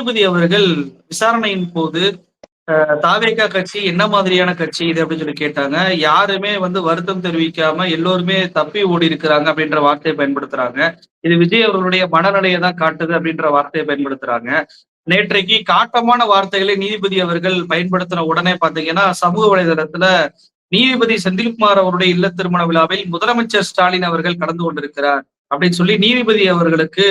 நீதிபதி அவர்கள் விசாரணையின் போது தாவேகா கட்சி என்ன மாதிரியான கட்சி இது அப்படின்னு சொல்லி கேட்டாங்க. யாருமே வந்து வருத்தம் தெரிவிக்காம எல்லோருமே தப்பி ஓடி இருக்கிறாங்க அப்படின்ற வார்த்தையை பயன்படுத்துறாங்க. இது விஜய் அவர்களுடைய மனநிலையை தான் காட்டுது அப்படின்ற வார்த்தையை பயன்படுத்துறாங்க. நேற்றைக்கு காட்டமான வார்த்தைகளை நீதிபதி அவர்கள் பயன்படுத்தின உடனே பாத்தீங்கன்னா சமூக வலைதளத்துல நீதிபதி செந்தில்குமார் அவருடைய இல்ல திருமண விழாவில் முதலமைச்சர் ஸ்டாலின் அவர்கள் கலந்து கொண்டிருக்கிறார் அப்படின்னு சொல்லி நீதிபதி அவர்களுக்கு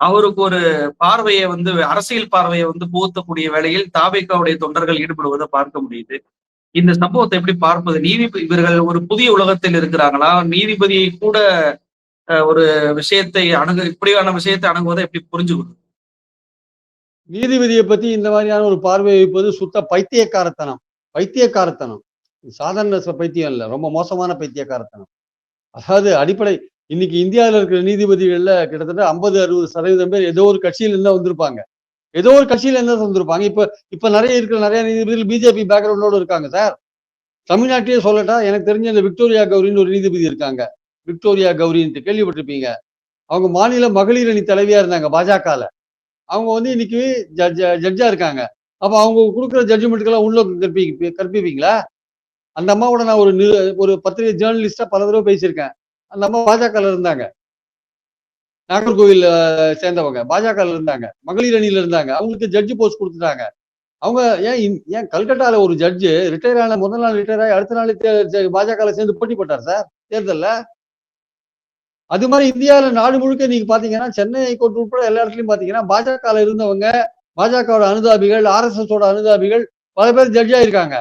அவருக்கு ஒரு பார்வையை வந்து அரசியல் பார்வையை வந்து புகுத்தக்கூடிய வேளையில் தாபிகாவுடைய தொண்டர்கள் ஈடுபடுவதை பார்க்க முடியுது. இந்த சம்பவத்தை எப்படி பார்ப்பது? நீதிபதி இவர்கள் ஒரு புதிய உலகத்தில் இருக்கிறாங்களா? நீதிபதியை கூட ஒரு விஷயத்தை அணுகு இப்படியான விஷயத்தை அணுகுவதை எப்படி புரிஞ்சுக்கணும்? நீதிபதியை பத்தி இந்த மாதிரியான ஒரு பார்வை வைப்பது சுத்த பைத்தியக்காரத்தனம். பைத்தியக்காரத்தனம். சாதாரண பைத்தியம் இல்லை. ரொம்ப மோசமான பைத்தியக்காரத்தனம். அதாவது அடிப்படை இன்னைக்கு இந்தியாவில் இருக்கிற நீதிபதிகள்ல கிட்டத்தட்ட ஐம்பது அறுபது சதவீதம் பேர் ஏதோ ஒரு கட்சியில இருந்தா வந்திருப்பாங்க. ஏதோ ஒரு கட்சியில இருந்தா வந்திருப்பாங்க. இப்ப இப்ப நிறைய இருக்கிற நிறைய நீதிபதிகள் பிஜேபி பேக்ரவுண்டோட இருக்காங்க சார். தமிழ்நாட்டிலே சொல்லட்டா எனக்கு தெரிஞ்ச இந்த விக்டோரியா கௌரின்னு ஒரு நீதிபதி இருக்காங்க. விக்டோரியா கௌரின்ட்டு கேள்விப்பட்டிருப்பீங்க. அவங்க மாநில மகளிர் அணி தலைவியா இருந்தாங்க பாஜகல. அவங்க வந்து இன்னைக்கு ஜட்ஜா இருக்காங்க. அப்ப அவங்க கொடுக்குற ஜட்ஜ்மெண்ட்டுக்கெல்லாம் உள்ள கற்பி கற்பிப்பீங்களா? அந்த அம்மாவோட நான் ஒரு ஒரு பத்திரிகை ஜேர்னலிஸ்டா பல தடவை பேசியிருக்கேன். அந்த அம்மா பாஜக இருந்தாங்க. நாகர்கோவில் சேர்ந்தவங்க பாஜகவில் இருந்தாங்க. மகளிர் அணியில் இருந்தாங்க. அவங்களுக்கு ஜட்ஜு போஸ்ட் கொடுத்துட்டாங்க. அவங்க ஏன் ஏன் கல்கட்டால ஒரு ஜட்ஜு ரிட்டையர் ஆன முதல் நாள் ரிட்டையர் ஆகி அடுத்த நாள் பாஜகவில் சேர்ந்து போட்டி போட்டார் சார் தேர்தலில். அது மாதிரி இந்தியாவில் நாடு முழுக்க நீங்க பாத்தீங்கன்னா சென்னை ஹைகோர்ட் உட்பட எல்லா இடத்துலையும் பாத்தீங்கன்னா பாஜக இருந்தவங்க பாஜகவோட அனுதாபிகள் ஆர்எஸ்எஸோட அனுதாபிகள் பல பேர் ஜட்ஜ் இருக்காங்க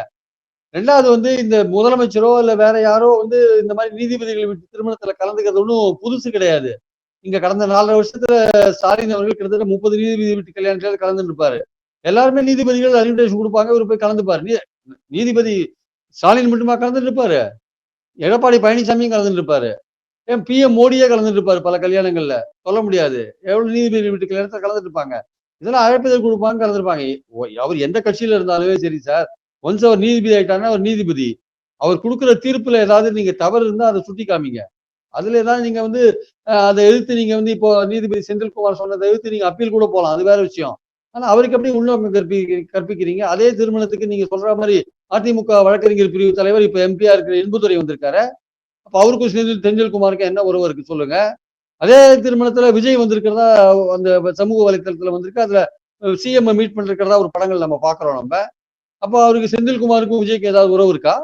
ரெண்டாவது வந்து இந்த முதலமைச்சரோ இல்ல வேற யாரோ வந்து இந்த மாதிரி நீதிபதிகள் விட்டு திருமணத்துல கலந்துக்கிறது ஒன்றும் புதுசு கிடையாது. இங்க கடந்த நாலரை வருஷத்துல ஸ்டாலின் அவர்கள் கிட்டத்தட்ட முப்பது நீதிபதி வீட்டு கல்யாணத்துல கலந்து இருப்பாரு. எல்லாருமே நீதிபதிகள் அறிவிடேஷன் கொடுப்பாங்க இவர் போய் கலந்துப்பாரு. நீதிபதி ஸ்டாலின் மட்டுமா கலந்துட்டு இருப்பாரு? எடப்பாடி பழனிசாமியும் கலந்துட்டு இருப்பாரு. ஏன் பி எம் மோடியே கலந்துட்டு இருப்பாரு பல கல்யாணங்கள்ல? சொல்ல முடியாது. எவ்வளவு நீதிபதி வீட்டு கல்யாணத்துல கலந்துட்டு இருப்பாங்க? இதெல்லாம் அழைப்பதற்கு கொடுப்பாங்க கலந்துருப்பாங்க. அவர் எந்த கட்சியில இருந்தாலுமே சரி சார். ஒன்ஸ் அவர் நீதிபதி ஆயிட்டாருன்னா அவர் நீதிபதி. அவர் கொடுக்குற தீர்ப்புல ஏதாவது நீங்க தவறு இருந்தால் அதை சுட்டி காமிங்க. அதுல ஏதாவது நீங்க வந்து அதை எதிர்த்து நீங்க வந்து இப்போ நீதிபதி செந்தில்குமார் சொன்னதை எதிர்த்து நீங்க அப்பீல் கூட போகலாம் அது வேற விஷயம். ஆனா அவருக்கு எப்படி உள்நோக்கம் கற்பி கற்பிக்கிறீங்க? அதே திருமணத்துக்கு நீங்க சொல்ற மாதிரி அதிமுக வழக்கறிஞர் பிரிவு தலைவர் இப்ப எம்பியா இருக்கிற இன்புத்துறை வந்திருக்காரு. அப்ப அவருக்கும் செந்தில் செந்தில்குமாருக்கு என்ன உறவு இருக்கு சொல்லுங்க. அதே திருமணத்துல விஜய் வந்திருக்கிறதா அந்த சமூக வலைத்தளத்துல வந்திருக்கு. அதுல சிஎம் மீட் பண்ணிருக்கிறதா ஒரு படங்கள் நம்ம பாக்குறோம் நம்ம. அப்போ அவருக்கு செந்தில்குமாருக்கும் விஜய்க்கு ஏதாவது உறவு இருக்கா?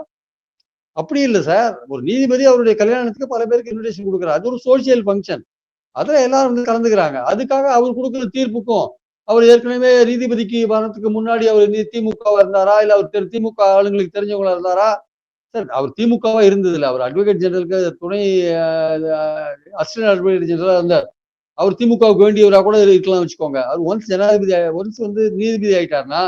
அப்படி இல்லை சார். ஒரு நீதிபதி அவருடைய கல்யாணத்துக்கு பல பேருக்கு இன்விடேஷன் கொடுக்குறாரு. அது ஒரு சோசியல் ஃபங்க்ஷன் அதில் எல்லாரும் வந்து கலந்துக்கிறாங்க. அதுக்காக அவர் கொடுக்குற தீர்ப்புக்கும் அவர் ஏற்கனவே நீதிபதிக்கு வரத்துக்கு முன்னாடி அவர் திமுகவா இருந்தாரா? இல்லை அவர் திமுக ஆளுங்களுக்கு தெரிஞ்சவங்களா இருந்தாரா? சார் அவர் திமுகவா இருந்தது இல்லை அவர் அட்வொகேட் ஜெனரலுக்கு துணை அசிஸ்டன்ட் அட்வொகேட் ஜெனரலாக இருந்தார். அவர் திமுகவுக்கு வேண்டியவராக கூட இருக்கலாம் வச்சுக்கோங்க. அவர் ஒன்ஸ் ஜனாதிபதி ஒன்ஸ் வந்து நீதிபதி ஆயிட்டார்னா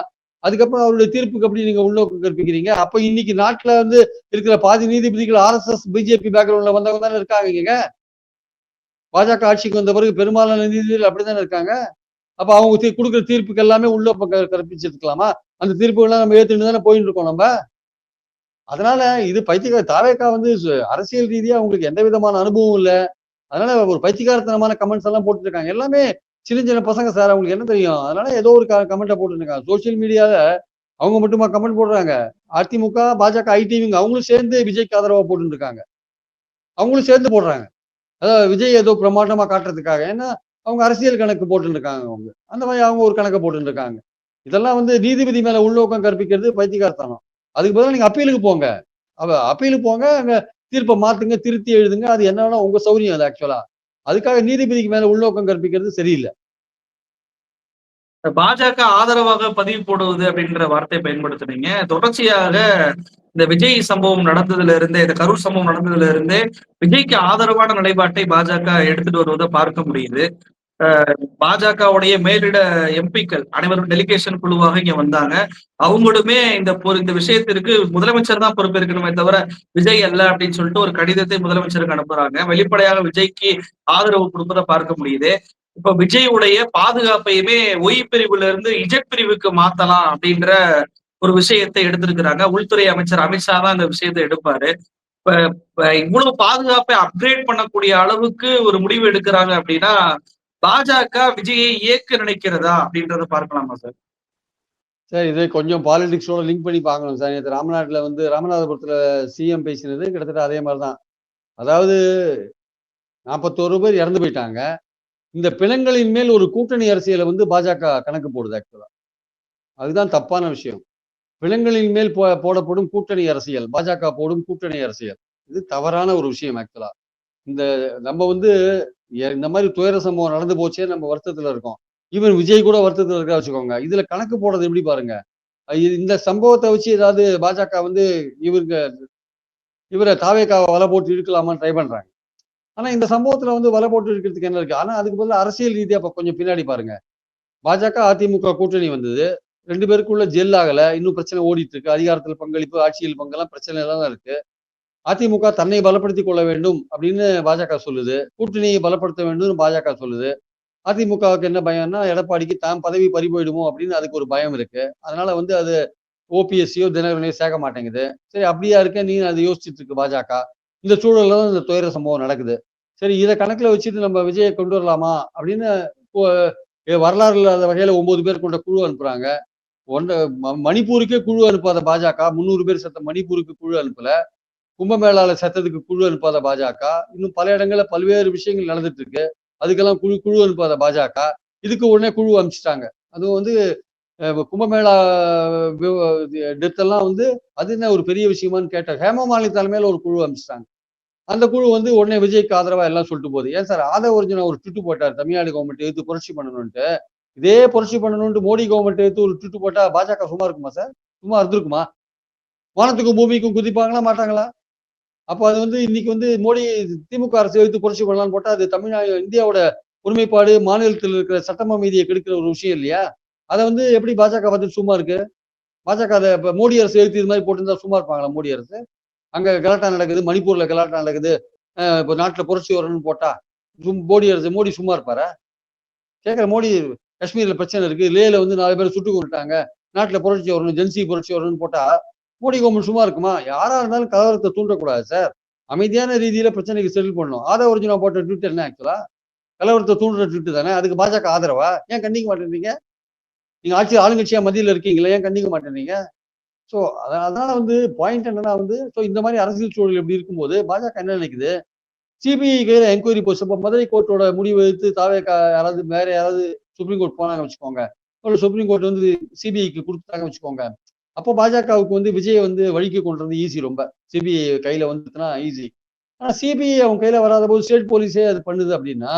அதுக்கப்புறம் அவருடைய தீர்ப்புக்கு அப்படி நீங்க உள்நோக்கம் கற்பிக்கிறீங்க. அப்ப இன்னைக்கு நாட்டுல வந்து இருக்கிற பாதி நீதிபதிகள் ஆர் எஸ் எஸ் பிஜேபி பேக்ரவுண்ட்ல வந்தவங்க தானே இருக்காங்க இங்க? பாஜக ஆட்சிக்கு வந்த பிறகு பெரும்பாலான நீதிபதிகள் அப்படித்தானே இருக்காங்க? அப்ப அவங்க கொடுக்குற தீர்ப்புக்கு எல்லாமே உள்ள கற்பிச்சிருக்கலாமா? அந்த தீர்ப்புகள்லாம் நம்ம ஏத்துட்டு தானே போயிட்டு இருக்கோம் நம்ம? அதனால இது பைத்திய தாவேக்கா வந்து அரசியல் ரீதியா அவங்களுக்கு எந்த விதமான அனுபவம் இல்லை. அதனால ஒரு பைத்தியகாரத்தனமான கமெண்ட்ஸ் எல்லாம் போட்டுருக்காங்க எல்லாமே சின்ன சின்ன பசங்க சார் அவங்களுக்கு என்ன தெரியும்? அதனால ஏதோ ஒரு கமெண்ட்டை போட்டுருக்காங்க சோசியல் மீடியால அவங்க மட்டுமா கமெண்ட் போடுறாங்க? அதிமுக பாஜக ஐடிவிங்க அவங்களும் சேர்ந்து விஜய்க்கு ஆதரவாக போட்டுருக்காங்க அவங்களும் சேர்ந்து போடுறாங்க. அதாவது விஜய் ஏதோ பிரமாண்டமாக காட்டுறதுக்காக ஏன்னா அவங்க அரசியல் கணக்கு போட்டுருக்காங்க அவங்க. அந்த மாதிரி அவங்க ஒரு கணக்கை போட்டுருக்காங்க இதெல்லாம் வந்து நீதிபதி மேல உள்நோக்கம் கற்பிக்கிறது பைத்தியகார்த்தனம் அதுக்கு பதிலாக நீங்க அப்பீலுக்கு போங்க. அவ அப்பீலுக்கு போங்க அங்க தீர்ப்பை மாத்துங்க திருத்தி எழுதுங்க. அது என்ன உங்க சௌரியம் அது ஆக்சுவலா அதுக்காக நீதிபதிக்கு மேல உள்நோக்கம் கற்பிக்கிறது சரியில்லை. பாஜக ஆதரவாக பதிவு போடுவது அப்படின்ற வார்த்தையை பயன்படுத்துனீங்க. தொடர்ச்சியாக இந்த விஜய் சம்பவம் நடந்ததுல இருந்தே இந்த கரூர் சம்பவம் நடந்ததுல இருந்தே விஜய்க்கு ஆதரவான நிலைப்பாட்டை பாஜக எடுத்துட்டு வருவதை பார்க்க முடியுது. பாஜகவுடைய மேலிட எம்பிக்கள் அனைவரும் டெலிகேஷன் குழுவாக இங்க வந்தாங்க. அவங்களுமே இந்த இந்த விஷயத்திற்கு முதலமைச்சர் தான் பொறுப்பேற்கணுமே தவிர விஜய் அல்ல அப்படின்னு சொல்லிட்டு ஒரு கடிதத்தை முதலமைச்சருக்கு அனுப்புறாங்க. வெளிப்படையாக விஜய்க்கு ஆதரவு கொடுப்பதை பார்க்க முடியுது. இப்ப விஜயுடைய பாதுகாப்பையுமே ஒய் பிரிவுல இருந்து இஜட் பிரிவுக்கு மாத்தலாம் அப்படின்ற ஒரு விஷயத்தை எடுத்திருக்கிறாங்க. உள்துறை அமைச்சர் அமித்ஷா தான் இந்த விஷயத்தை எடுப்பாரு. இப்ப இவ்வளவு பாதுகாப்பை அப்கிரேட் பண்ணக்கூடிய அளவுக்கு ஒரு முடிவு எடுக்கிறாங்க அப்படின்னா பாஜக விஜயை இயக்க நினைக்கிறதா அப்படின்றத பார்க்கலாமா சார்? சார் இது கொஞ்சம் பாலிடிக்ஸோட லிங்க் பண்ணி பார்க்கணும் சார். நேற்று ராமநாட்டில் வந்து ராமநாதபுரத்தில் சிஎம் பேசினது கிட்டத்தட்ட அதே மாதிரி தான் அதாவது நாற்பத்தோரு பேர் இறந்து போயிட்டாங்க. இந்த பிணங்களின் மேல் ஒரு கூட்டணி அரசியலை வந்து பாஜக கணக்கு போடுது ஆக்சுவலா அதுதான் தப்பான விஷயம். பிணங்களின் மேல் போ போடப்படும் கூட்டணி அரசியல் பாஜக போடும் கூட்டணி அரசியல். இது தவறான ஒரு விஷயம் ஆக்சுவலா இந்த நம்ம வந்து இந்த மாதிரி துயர சம்பவம் நடந்து போச்சே நம்ம வருத்தத்துல இருக்கோம். ஈவன் விஜய் கூட வருத்தத்துல இருக்கா வச்சுக்கோங்க. இதுல கணக்கு போடுறது எப்படி பாருங்க? இந்த சம்பவத்தை வச்சு ஏதாவது பாஜக வந்து இவருக்கு இவரை தாவேக்காவை வலை போட்டு இழுக்கலாமான்னு ட்ரை பண்றாங்க. ஆனா இந்த சம்பவத்துல வந்து வலை போட்டு இருக்கிறதுக்கு என்ன இருக்கு? ஆனா அதுக்கு பதிலா அரசியல் ரீதியா இப்ப கொஞ்சம் பின்னாடி பாருங்க. பாஜக அதிமுக கூட்டணி வந்தது. ரெண்டு பேருக்குள்ள ஜெல் ஆகல. இன்னும் பிரச்சனை ஓடிட்டு இருக்கு. அதிகாரத்தில் பங்களிப்பு ஆட்சியில் பங்கெல்லாம் பிரச்சனை எல்லாம் தான் இருக்கு. அதிமுக தன்னை பலப்படுத்திக் கொள்ள வேண்டும் அப்படின்னு பாஜக சொல்லுது. கூட்டணியை பலப்படுத்த வேண்டும்னு பாஜக சொல்லுது. அதிமுகவுக்கு என்ன பயம்னா எடப்பாடிக்கு தான் பதவி பறி போயிடுமோ அப்படின்னு அதுக்கு ஒரு பயம் இருக்கு. அதனால வந்து அது ஓபிஎஸ்சியோ தினகரனையோ சேர்க்க மாட்டேங்குது. சரி அப்படியா இருக்க நீ அதை யோசிச்சுட்டு இருக்கு பாஜக. இந்த சூழல்ல தான் இந்த துயர சம்பவம் நடக்குது. சரி இதை கணக்குல வச்சுட்டு நம்ம விஜயை கொண்டு வரலாமா அப்படின்னு இப்போ, வரலாறு இல்லாத வகையில ஒன்பது பேர் கொண்ட குழு அனுப்புறாங்க. ஒன்ற ம- மணிப்பூருக்கே குழு அனுப்பாத பாஜக முந்நூறு பேர் செத்த மணிப்பூருக்கு குழு அனுப்பல. கும்பமேளால சத்தத்துக்கு குழு அனுப்பாத பாஜக. இன்னும் பல இடங்கள்ல பல்வேறு விஷயங்கள் நடந்துட்டு இருக்கு அதுக்கெல்லாம் குழு குழு அனுப்பாத பாஜக. இதுக்கு உடனே குழு அனுப்பிச்சிட்டாங்க. அதுவும் வந்து கும்பமேளா டெத்தெல்லாம் வந்து அது என்ன ஒரு பெரிய விஷயமான்னு கேட்டார் ஹேமமாலினி தலைமையில ஒரு குழு அனுப்பிச்சிட்டாங்க. அந்த குழு வந்து உடனே விஜய்க்கு ஆதரவா எல்லாம் சொல்லிட்டு போகுது. ஏன் சார் ஆதவ ஒரிஜினா ஒரு ட்விட்டு போட்டார் தமிழ்நாடு கவர்மெண்ட் எடுத்து புரட்சி பண்ணணும்ட்டு இதே புரட்சி பண்ணணும்ட்டு மோடி கவர்மெண்ட் எடுத்து ஒரு ட்விட்டு போட்டா பாஜக சும்மா இருக்குமா சார்? சும்மா இருந்திருக்குமா? வானத்துக்கும் பூமிக்கும் குதிப்பாங்களா மாட்டாங்களா? அப்போ அது வந்து இன்னைக்கு வந்து மோடி திமுக அரசு வைத்து புரட்சி பண்ணலாம்னு போட்டால் அது தமிழ்நாடு இந்தியாவோட ஒருமைப்பாடு மாநிலத்தில் இருக்கிற சட்டம மீதியை கெடுக்கிற ஒரு விஷயம் இல்லையா? அதை வந்து எப்படி பாஜக வந்து சும்மா இருக்கு? பாஜக அதை இப்போ மோடி அரசு எழுத்து இது மாதிரி போட்டிருந்தா சும்மா இருப்பாங்களா மோடி அரசு? அங்கே கலாட்டா நடக்குது மணிப்பூரில் கலாட்டா நடக்குது இப்போ நாட்டில் புரட்சி வரணும்னு போட்டா சும் மோடி அரசு மோடி சும்மா இருப்பாரா? கேட்குற மோடி காஷ்மீரில் பிரச்சனை இருக்குது லேல வந்து நாலு பேர் சுட்டு கொண்டுட்டாங்க நாட்டில் புரட்சி வரணும் ஜென்சி புரட்சி வரணும்னு போட்டால் மோடி கவர்மெண்ட் சும்மா இருக்குமா? யாரா இருந்தாலும் கலவரத்தை தூண்டக்கூடாது சார். அமைதியான ரீதியில பிரச்சனைக்கு செட்டில் பண்ணணும். ஆதரவு ஒரிஜினா போட்ட ட்விட் என்ன ஆக்சுவலா கலவரத்தை தூண்டுற ட்விட்டு தானே? அதுக்கு பாஜக ஆதரவா? ஏன் கண்டிக்க மாட்டேன்றீங்க? நீங்க ஆட்சி ஆளுங்கட்சியா மதியில் இருக்கீங்களா? ஏன் கண்டிக்க மாட்டேன்றீங்க? ஸோ அதனால வந்து பாயிண்ட் என்னன்னா வந்து ஸோ இந்த மாதிரி அரசியல் சூழல் எப்படி இருக்கும்போது பாஜக என்ன நினைக்குது? சிபிஐ கையில் என்கொயரி போஸ்ட் இப்போ மதுரை கோர்ட்டோட முடிவு எடுத்து தாவே யாராவது வேற யாராவது சுப்ரீம் கோர்ட் போனாங்க வச்சுக்கோங்க. ஒரு சுப்ரீம் கோர்ட் வந்து சிபிஐக்கு கொடுத்தாங்க வச்சுக்கோங்க. அப்போ பாஜகவுக்கு வந்து விஜய் வந்து வழிக்கு கொண்டு வந்து ஈஸி ரொம்ப சிபிஐ கையில வந்துச்சுன்னா ஈஸி ஆனா சிபிஐ அவங்க கையில வராத போது ஸ்டேட் போலீஸே அது பண்ணுது அப்படின்னா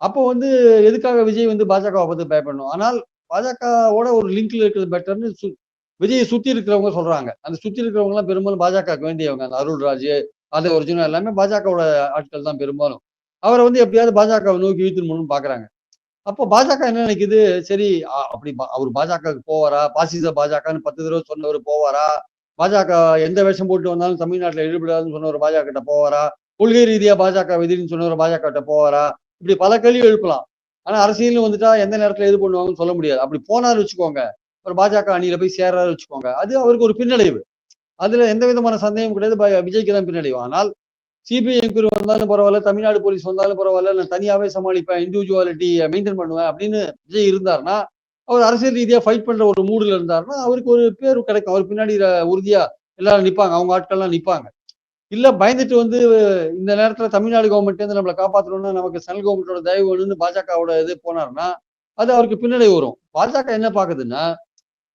அப்போ வந்து எதுக்காக விஜய் வந்து பாஜகவை பார்த்து பயப்படணும்? ஆனால் பாஜகவோட ஒரு லிங்க்ல இருக்கிறது பெட்டர்னு சு- விஜயை சுத்தி இருக்கிறவங்க சொல்றாங்க. அந்த சுத்தி இருக்கிறவங்க எல்லாம் பெரும்பாலும் பாஜகவுக்கு வேண்டியவங்க. அந்த அருள்ராஜ் அது ஒரிஜினல் எல்லாமே பாஜகவோட ஆட்கள் தான் பெரும்பாலும். அவரை வந்து எப்படியாவது பாஜகவை நோக்கி இழுத்துணும்னு பாக்குறாங்க. அப்போ பாஜக என்ன நினைக்குது? சரி அப்படி பா- அவர் பாஜகவுக்கு போவாரா? பாசிச பாஜகன்னு பத்து தடவை சொன்னவர் போவாரா? பாஜக எந்த வேஷம் போட்டு வந்தாலும் தமிழ்நாட்டில் ஈடுபடாதுன்னு சொன்னவர் பாஜக கிட்ட போவாரா? கொள்கை ரீதியா பாஜக எதிரின்னு சொன்னவர் பாஜக கிட்ட போவாரா? இப்படி பல கேள்வி எழுப்பலாம். ஆனா அரசியல் வந்துட்டா எந்த நேரத்துல எது பண்ணுவாங்கன்னு சொல்ல முடியாது. அப்படி போனாரு வச்சுக்கோங்க. ஒரு பாஜக அணியில போய் சேர்றாரு வச்சுக்கோங்க. அது அவருக்கு ஒரு பின்னடைவு. அதுல எந்த விதமான சந்தேகம் கிடையாது. ப- விஜய்க்கு தான் பின்னடைவு. ஆனால் சிபிஐ என்கொயரி வந்தாலும் பரவாயில்ல தமிழ்நாடு போலீஸ் வந்தாலும் பரவாயில்ல நான் தனியாவே சமாளிப்பேன் இண்டிவிஜுவாலிட்டி மெயின்டைன் பண்ணுவேன் அப்படின்னு விஜய் இருந்தார்னா அவர் அரசியல் ரீதியா ஃபைட் பண்ற ஒரு மூடுல இருந்தாருன்னா அவருக்கு ஒரு பேர் கிடைக்கும். அவர் பின்னாடி ர- உறுதியா எல்லாரும் நிப்பாங்க அவங்க ஆட்கள்லாம் நிப்பாங்க. இல்ல பயந்துட்டு வந்து இந்த நேரத்துல தமிழ்நாடு கவர்மெண்ட் வந்து நம்மளை காப்பாற்றணும்னா நமக்கு சென்ட்ரல் கவர்மெண்டோட தயவு வேணும்னு பாஜகவோட இது போனாருன்னா அது அவருக்கு பின்னடை வரும். பாஜக என்ன பாக்குதுன்னா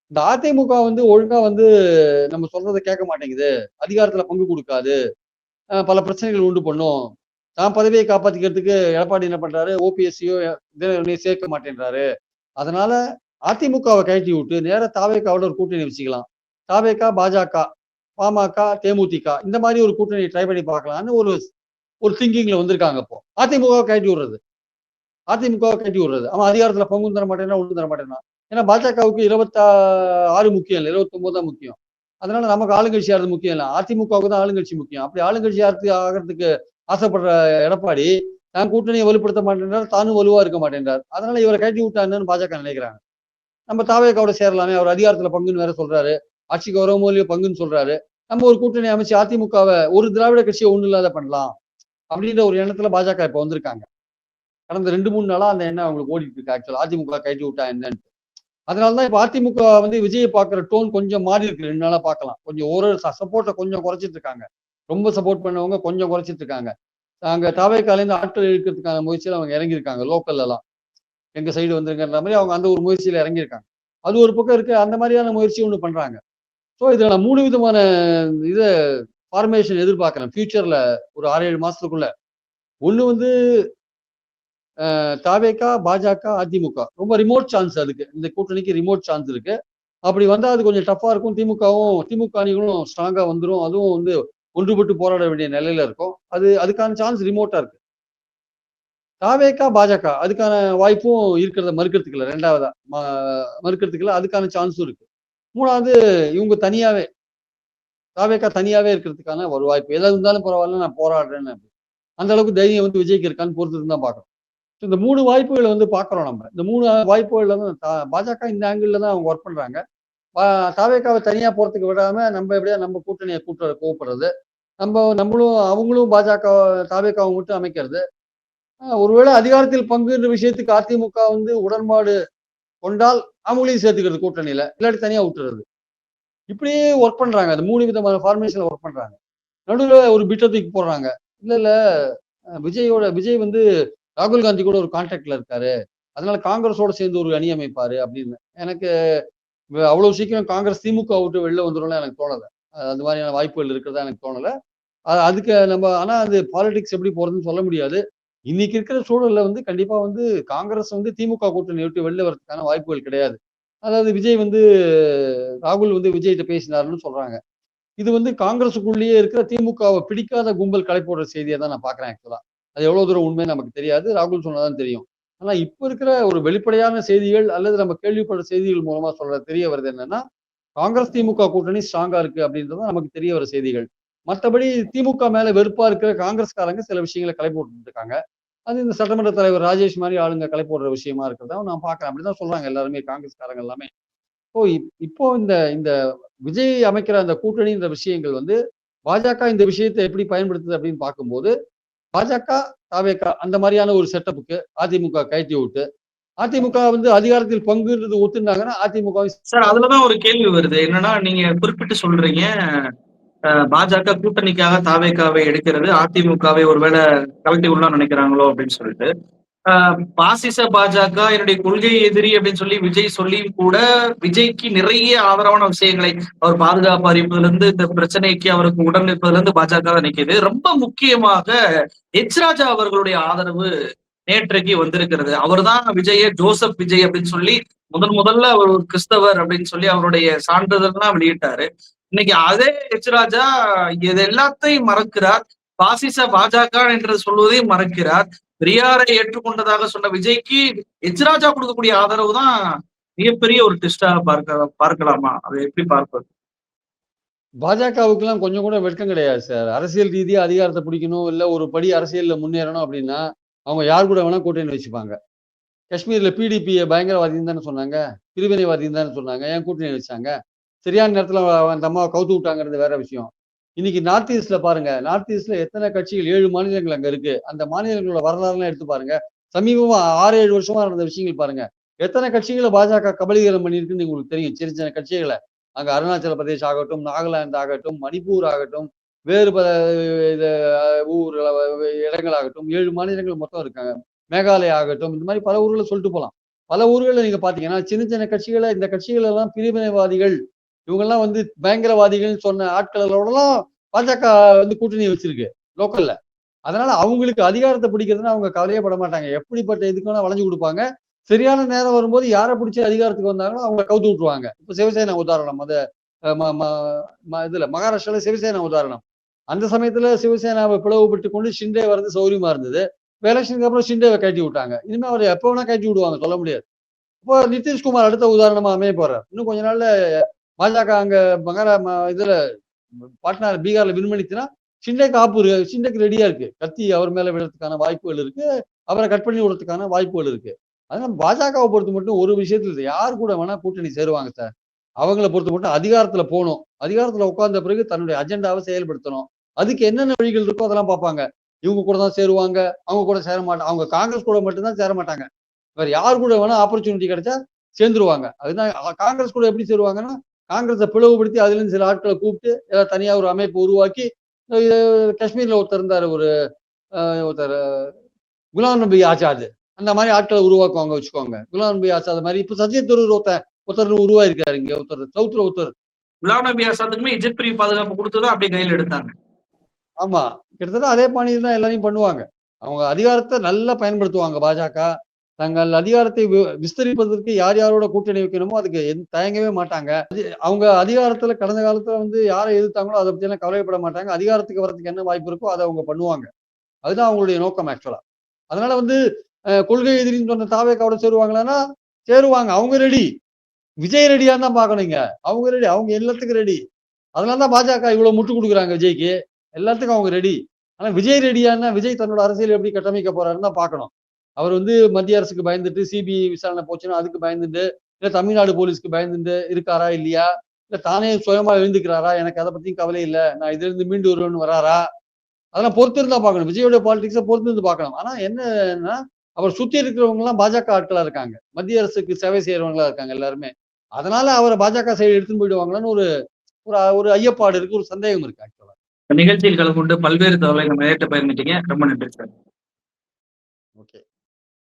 இந்த அதிமுக வந்து ஒழுங்கா வந்து நம்ம சொல்றதை கேட்க மாட்டேங்குது. அதிகாரத்துல பங்கு கொடுக்காது. பல பிரச்சனைகள் உண்டு பண்ணும். தான் பதவியை காப்பாத்திக்கிறதுக்கு எடப்பாடி என்ன பண்றாரு? ஓபிஎஸ்சியோ சேர்க்க மாட்டேன்றாரு. அதனால அதிமுகவை கழட்டி விட்டு நேர தாவேக்காவோட ஒரு கூட்டணி வச்சுக்கலாம். தாவேக்கா பாஜக பாமக தேமுதிக இந்த மாதிரி ஒரு கூட்டணி ட்ரை பண்ணி பார்க்கலாம்னு ஒரு ஒரு திங்கிங்ல வந்திருக்காங்க இப்போ. அதிமுகவை கழட்டி விடுறது. அதிமுகவை கட்டி விடுறது. அவன் அதிகாரத்துல பங்கு தர மாட்டேன்னா ஒன்று தர மாட்டேன்னா. ஏன்னா பாஜகவுக்கு இருபத்தா ஆறு முக்கியம் இல்லை இருபத்தொன்பது தான் முக்கியம். அதனால நமக்கு ஆளுங்கட்சி ஆகிறது முக்கியம் இல்லை. அதிமுகவுக்கு தான் ஆளுங்கட்சி முக்கியம். அப்படி ஆளுங்கட்சி ஆகிறது ஆகிறதுக்கு ஆசைப்படுற எடப்பாடி தான் கூட்டணியை வலுப்படுத்த மாட்டேன்றார் தானும் வலுவா இருக்க மாட்டேன்றார். அதனால இவரை கட்டி விட்டாங்கன்னு பாஜக நினைக்கிறாங்க. நம்ம தாவேக்காவோட சேரலாமே அவர் அதிகாரத்துல பங்குன்னு வேற சொல்றாரு. ஆட்சி வரவோ இல்லையோ பங்குன்னு சொல்றாரு. நம்ம ஒரு கூட்டணி அமைச்சு அதிமுகவை ஒரு திராவிட கட்சியை ஒண்ணு இல்லாத பண்ணலாம். அப்படின்ற ஒரு எண்ணத்துல பாஜக இப்ப வந்திருக்காங்க. கடந்த ரெண்டு மூணு நாளா அந்த எண்ணம் அவங்களுக்கு ஓடிட்டு இருக்கு ஆக்சுவலா அதிமுக கழட்டி விட்டா என்னன்னு அதனாலதான் இப்ப அதிமுக வந்து விஜயை பாக்குற டோன் கொஞ்சம் மாறி இருக்கு. ரெண்டு நாளா பார்க்கலாம். கொஞ்சம் ஒரு சப்போர்ட்டை கொஞ்சம் குறைச்சிட்டு இருக்காங்க. ரொம்ப சப்போர்ட் பண்ணவங்க கொஞ்சம் குறைச்சிட்டு இருக்காங்க. அங்க தாவேக்காலேருந்து ஆட்கள் இழுக்கிறதுக்கான முயற்சியில அவங்க இறங்கியிருக்காங்க லோக்கல்ல எல்லாம் எங்க சைடு வந்துருங்கன்ற மாதிரி அவங்க அந்த ஒரு முயற்சியில இறங்கியிருக்காங்க. அது ஒரு பக்கம் இருக்கு. அந்த மாதிரியான முயற்சி ஒன்று பண்றாங்க. ஸோ இதுல நான் மூணு விதமான இதை ஃபார்மேஷன் எதிர்பார்க்கிறேன். ஃபியூச்சர்ல ஒரு ஆறு ஏழு மாசத்துக்குள்ள. ஒன்று வந்து தாவேக்கா பாஜக அதிமுக. ரொம்ப ரிமோட் சான்ஸ் அதுக்கு. இந்த கூட்டணிக்கு ரிமோட் சான்ஸ் இருக்கு. அப்படி வந்தால் அது கொஞ்சம் டஃப்பாக இருக்கும். திமுகவும் திமுக அணிகளும் ஸ்ட்ராங்காக வந்துடும் அதுவும் வந்து ஒன்றுபட்டு போராட வேண்டிய நிலையில இருக்கும். அது அதுக்கான சான்ஸ் ரிமோட்டாக இருக்கு. தாவேக்கா பாஜக. அதுக்கான வாய்ப்பும் இருக்கிறத மறுக்கிறதுக்கு இல்லை. ரெண்டாவதா. மறுக்கிறதுக்கு இல்லை. அதுக்கான சான்ஸும் இருக்கு. மூணாவது இவங்க தனியாவே. தாவேக்கா தனியாவே இருக்கிறதுக்கான ஒரு வாய்ப்பு. எதாவது இருந்தாலும் பரவாயில்ல நான் போராடுறேன்னு. அந்த அளவுக்கு தைரியம் வந்து விஜய்க்கு இருக்கான்னு பொறுத்து தான் பார்க்கணும். இந்த மூணு வாய்ப்புகளை வந்து பார்க்குறோம் நம்ம. இந்த மூணு வாய்ப்புகள் வந்து பாஜக இந்த ஆங்கிள் தான் அவங்க ஒர்க் பண்ணுறாங்க தாவேக்காவை தனியாக போகிறதுக்கு விடாமல் நம்ம எப்படியா நம்ம கூட்டணியை கூட்ட கோவப்படுறது. நம்ம நம்மளும் அவங்களும் பாஜக தாவேக்காவை மட்டும் அமைக்கிறது. ஒருவேளை அதிகாரத்தில் பங்குன்ற விஷயத்துக்கு அதிமுக வந்து உடன்பாடு கொண்டால் அவங்களையும் சேர்த்துக்கிறது கூட்டணியில். இல்லாட்டி தனியாக விட்டுறது. இப்படியே ஒர்க் பண்ணுறாங்க அது மூணு விதமான ஃபார்மேஷனில் ஒர்க் பண்ணுறாங்க நடுவில் ஒரு பிட்டத்துக்கு போடுறாங்க. இல்லை இல்லை விஜயோட விஜய் வந்து ராகுல் காந்தி கூட ஒரு கான்டாக்ட்ல இருக்காரு. அதனால காங்கிரஸோட சேர்ந்து ஒரு அணி அமைப்பாரு அப்படின்னு. எனக்கு அவ்வளவு சீக்கிரம் காங்கிரஸ் திமுக விட்டு வெளில வந்துடும் எனக்கு தோணலை. அந்த மாதிரியான வாய்ப்புகள் இருக்கிறதா எனக்கு தோணலை. அதுக்கு நம்ம ஆனா அது பாலிடிக்ஸ் எப்படி போறதுன்னு சொல்ல முடியாது. இன்னைக்கு இருக்கிற சூழல்ல வந்து கண்டிப்பா வந்து காங்கிரஸ் வந்து திமுக கூட்டணி விட்டு வெளில வரதுக்கான வாய்ப்புகள் கிடையாது. அதாவது விஜய் வந்து ராகுல் வந்து விஜய்கிட்ட பேசினாருன்னு சொல்றாங்க. இது வந்து காங்கிரஸுக்குள்ளேயே இருக்கிற திமுகவை பிடிக்காத கும்பல் கலை போடுற செய்தியை தான் நான் பாக்குறேன் ஆக்சுவலா அது எவ்வளவு தூரம் உண்மை நமக்கு தெரியாது. ராகுல் சொன்னதான் தெரியும். ஆனா இப்ப இருக்கிற ஒரு வெளிப்படையான செய்திகள் அல்லது நம்ம கேள்விப்படுற செய்திகள் மூலமா சொல்ற தெரிய வருது என்னன்னா காங்கிரஸ் திமுக கூட்டணி ஸ்ட்ராங்கா இருக்கு அப்படின்றது நமக்கு தெரிய வர செய்திகள். மற்றபடி திமுக மேல வெறுப்பா இருக்கிற காங்கிரஸ்காரங்க சில விஷயங்களை களை போட்டு இருக்காங்க. அது இந்த சட்டமன்ற தலைவர் ராஜேஷ் மாதிரி ஆளுங்க களை போடுற விஷயமா இருக்கிறதா நான் பாக்குறேன் அப்படிதான் சொல்றாங்க எல்லாருமே காங்கிரஸ்காரங்க எல்லாமே. இப்போ இப்போ இந்த இந்த விஜய் அமைக்கிற அந்த கூட்டணின்ற விஷயங்கள் வந்து பாஜக இந்த விஷயத்தை எப்படி பயன்படுத்துது அப்படின்னு பார்க்கும்போது பாஜக தாவேக்கா அந்த மாதிரியான ஒரு செட்டப்புக்கு அதிமுக கைத்தி விட்டு அதிமுக வந்து அதிகாரத்தில் பங்குன்றது ஒத்துனாங்கன்னா அதிமுக சார் அதுலதான் ஒரு கேள்வி வருது. என்னன்னா நீங்க குறிப்பிட்டு சொல்றீங்க பாஜக கூட்டணிக்காக தாவேக்காவை எடுக்கிறது அதிமுகவை ஒருவேளை கலட்டி உள்ள நினைக்கிறாங்களோ அப்படின்னு சொல்லிட்டு. பாசிச பாஜக என்னுடைய கொள்கை எதிரி அப்படின்னு சொல்லி விஜய் சொல்லியும் கூட விஜய்க்கு நிறைய ஆதரவான விஷயங்களை அவர் பாதுகாப்பு அறிவிப்பதுல இருந்து இந்த பிரச்சனைக்கு அவருக்கு உடன் நிற்பதுல இருந்து பாஜக தான் நிற்கிது ரொம்ப முக்கியமாக எச் ராஜா அவர்களுடைய ஆதரவு நேற்றைக்கு வந்திருக்கிறது. அவர் தான் விஜய ஜோசப் விஜய் அப்படின்னு சொல்லி முதன் முதல்ல அவர் ஒரு கிறிஸ்தவர் அப்படின்னு சொல்லி அவருடைய சான்றிதழ்லாம் வெளியிட்டாரு. இன்னைக்கு அதே எச் ராஜா இது எல்லாத்தையும் மறக்கிறார். பாசிச பாஜக என்று சொல்வதையும் மறக்கிறார். பெரியாரை ஏற்றுக்கொண்டதாக சொன்ன விஜய்க்கு எச்ராஜா கொடுக்கக்கூடிய ஆதரவு தான் மிகப்பெரிய ஒரு டெஸ்டா பார்க்க பார்க்கலாமா? அதை எப்படி பார்ப்பது? பாஜகவுக்கு எல்லாம் கொஞ்சம் கூட வெட்கம் கிடையாது சார் அரசியல் ரீதியா அதிகாரத்தை பிடிக்கணும் இல்ல ஒரு படி அரசியல்ல முன்னேறணும் அப்படின்னா அவங்க யார் கூட வேணா கூட்டணி வச்சுப்பாங்க. காஷ்மீர்ல பிடிபியை பயங்கரவாதின்னு தானே சொன்னாங்க பிரிவினைவாதின்னு தானே சொன்னாங்க ஏன் கூட்டணி வச்சாங்க? சரியான நேரத்துல அந்த அம்மாவை கவுத்து விட்டாங்கிறது வேற விஷயம். இன்னைக்கு நார்த் ஈஸ்ட்ல பாருங்க. நார்த் ஈஸ்ட்ல எத்தனை கட்சிகள்? ஏழு மாநிலங்கள் அங்க இருக்கு. அந்த மாநிலங்களோட வரலாறுலாம் எடுத்து பாருங்க. சமீபமா ஆறு ஏழு வருஷமா நடந்த விஷயங்கள் பாருங்க. எத்தனை கட்சிகளை பாஜக கபலீகரம் பண்ணியிருக்குன்னு உங்களுக்கு தெரியும். சின்ன சின்ன கட்சிகளை. அங்க அருணாச்சல பிரதேஷ் ஆகட்டும் நாகாலாந்து ஆகட்டும் மணிப்பூர் ஆகட்டும் வேறு பல இது ஊர் இடங்களாகட்டும் ஏழு மாநிலங்கள் மொத்தம் இருக்காங்க. மேகாலயா ஆகட்டும் இந்த மாதிரி பல ஊர்களை சொல்லிட்டு போகலாம். பல ஊர்களில் நீங்க பாத்தீங்கன்னா சின்ன சின்ன கட்சிகளை இந்த கட்சிகள் எல்லாம் பிரிவினைவாதிகள் இவங்கெல்லாம் வந்து பயங்கரவாதிகள் சொன்ன ஆட்களோடலாம் பாஜக வந்து கூட்டணி வச்சிருக்கு லோக்கல்ல. அதனால அவங்களுக்கு அதிகாரத்தை பிடிக்கிறதுனா அவங்க கவலையே பட மாட்டாங்க. எப்படிப்பட்ட இதுக்கு வேணா வளைஞ்சு கொடுப்பாங்க. சரியான நேரம் வரும்போது யாரை பிடிச்சி அதிகாரத்துக்கு வந்தாங்களோ அவங்க கவுத்து விட்டுருவாங்க. இப்ப சிவசேனா உதாரணம் அது இதுல மகாராஷ்டிரால சிவசேனா உதாரணம். அந்த சமயத்துல சிவசேனாவை பிளவுபட்டு கொண்டு ஷிண்டே வர்றது சௌரியமா இருந்தது. எலெக்ஷனுக்கு அப்புறம் ஷிண்டேவை கட்டி விட்டாங்க. இனிமே அவர் எப்போ வேணா கட்டி விடுவாங்க சொல்ல முடியாது. இப்போ நிதிஷ்குமார் அடுத்த உதாரணமா அமைய போறார். இன்னும் கொஞ்ச நாள்ல பாஜக அங்க மகாரா இதுல பாட்னா பீகார்ல விண்மணிச்சுன்னா ஷிண்டேக்கு ஆப்பு சிண்டைக்கு ரெடியா இருக்கு. கத்தி அவர் மேல விடுறதுக்கான வாய்ப்புகள் இருக்கு. அவரை கட் பண்ணி விடுறதுக்கான வாய்ப்புகள் இருக்கு. அதனால பாஜகவை பொறுத்து மட்டும் ஒரு விஷயத்துல யார் கூட வேணா கூட்டணி சேருவாங்க சார். அவங்கள பொறுத்து மட்டும் அதிகாரத்துல போகணும். அதிகாரத்துல உட்கார்ந்த பிறகு தன்னுடைய அஜெண்டாவை செயல்படுத்தணும். அதுக்கு என்னென்ன வழிகள் இருக்கோ அதெல்லாம் பார்ப்பாங்க. இவங்க கூட தான் சேருவாங்க. அவங்க கூட சேர மாட்டாங்க அவங்க காங்கிரஸ் கூட மட்டும்தான் சேர மாட்டாங்க. வேற யார் கூட வேணா ஆப்பர்ச்சுனிட்டி கிடைச்சா சேர்ந்துருவாங்க. அதுதான் காங்கிரஸ் கூட எப்படி சேருவாங்கன்னா காங்கிரஸை பிளவுபடுத்தி அதுல இருந்து சில ஆட்களை கூப்பிட்டு ஏதாவது தனியா ஒரு அமைப்பு உருவாக்கி காஷ்மீர்ல ஒருத்தர் இருந்தாரு ஒரு ஒருத்தர் குலாம் நபி ஆசாத். அந்த மாதிரி ஆட்களை உருவாக்குவாங்க வச்சுக்கோங்க. குலாம் நபி ஆசாத் மாதிரி. இப்ப சஜித் தரூர் ஒருத்தர் ஒருத்தர் உருவாயிருக்காரு இங்க ஒருத்தர் சவுத்துல ஒருத்தர். குலாம் நபி ஆசாத்துக்குமே இஜித் பிரிவு பாதுகாப்பு கொடுத்துதான் அப்படியே கையில் எடுத்தாங்க. ஆமா. கிட்டத்தட்ட அதே பாணியில் தான் எல்லாரையும் பண்ணுவாங்க. அவங்க அதிகாரத்தை நல்லா பயன்படுத்துவாங்க பாஜக. தங்கள் அதிகாரத்தை வி- விஸ்தரிப்பதற்கு யார் யாரோட கூட்டணி வைக்கணுமோ அதுக்கு தயங்கவே மாட்டாங்க. அவங்க அதிகாரத்துல கடந்த காலத்துல வந்து யாரை எதிர்த்தாங்களோ அதை பத்தி எல்லாம் கவலைப்பட மாட்டாங்க. அதிகாரத்துக்கு வரதுக்கு என்ன வாய்ப்பு இருக்கோ அதை அவங்க பண்ணுவாங்க. அதுதான் அவங்களுடைய நோக்கம் ஆக்சுவலா அதனால வந்து கொள்கை எதிரின்னு சொன்ன தாவேக்காவோட சேருவாங்களான்னா சேருவாங்க. அவங்க ரெடி விஜய் ரெடியா தான் பாக்கணுங்க அவங்க ரெடி அவங்க எல்லாத்துக்கும் ரெடி அதனால தான் பாஜக இவ்வளவு முட்டு கொடுக்குறாங்க விஜய்க்கு. எல்லாத்துக்கும் அவங்க ரெடி ஆனா விஜய் ரெடியான்னா விஜய் தன்னோட அரசியல் எப்படி கட்டமைக்க போறாருன்னு தான் பார்க்கணும். அவர் வந்து மத்திய அரசுக்கு பயந்துட்டு சிபிஐ விசாரணை போச்சுன்னா அதுக்கு பயந்துட்டு இல்லை தமிழ்நாடு போலீஸ்க்கு பயந்துட்டு இருக்காரா இல்லையா? இல்லை தானே சுயமா எழுந்துக்கிறாரா? எனக்கு அதை பத்தியும் கவலை இல்லை. நான் இதுல இருந்து மீண்டு வருவேன்னு வராரா? அதெல்லாம் பொறுத்து இருந்தா பார்க்கணும். விஜயோட பாலிடிக்ஸை பொறுத்து இருந்து பார்க்கணும். ஆனா என்னன்னா அவர் சுத்தி இருக்கிறவங்க எல்லாம் பாஜக ஆட்களா இருக்காங்க. மத்திய அரசுக்கு சேவை செய்யறவங்களா இருக்காங்க எல்லாருமே. அதனால அவரை பாஜக சைடு எடுத்துன்னு போயிடுவாங்களான்னு ஒரு ஒரு ஐயப்பாடு இருக்கு ஒரு சந்தேகம் இருக்கு ஆக்சுவலா நிகழ்ச்சியில் கலந்து கொண்டு பல்வேறு தகவலை நம்ம ஏற்ற பயந்துட்டீங்க ரொம்ப நன்றி சார்.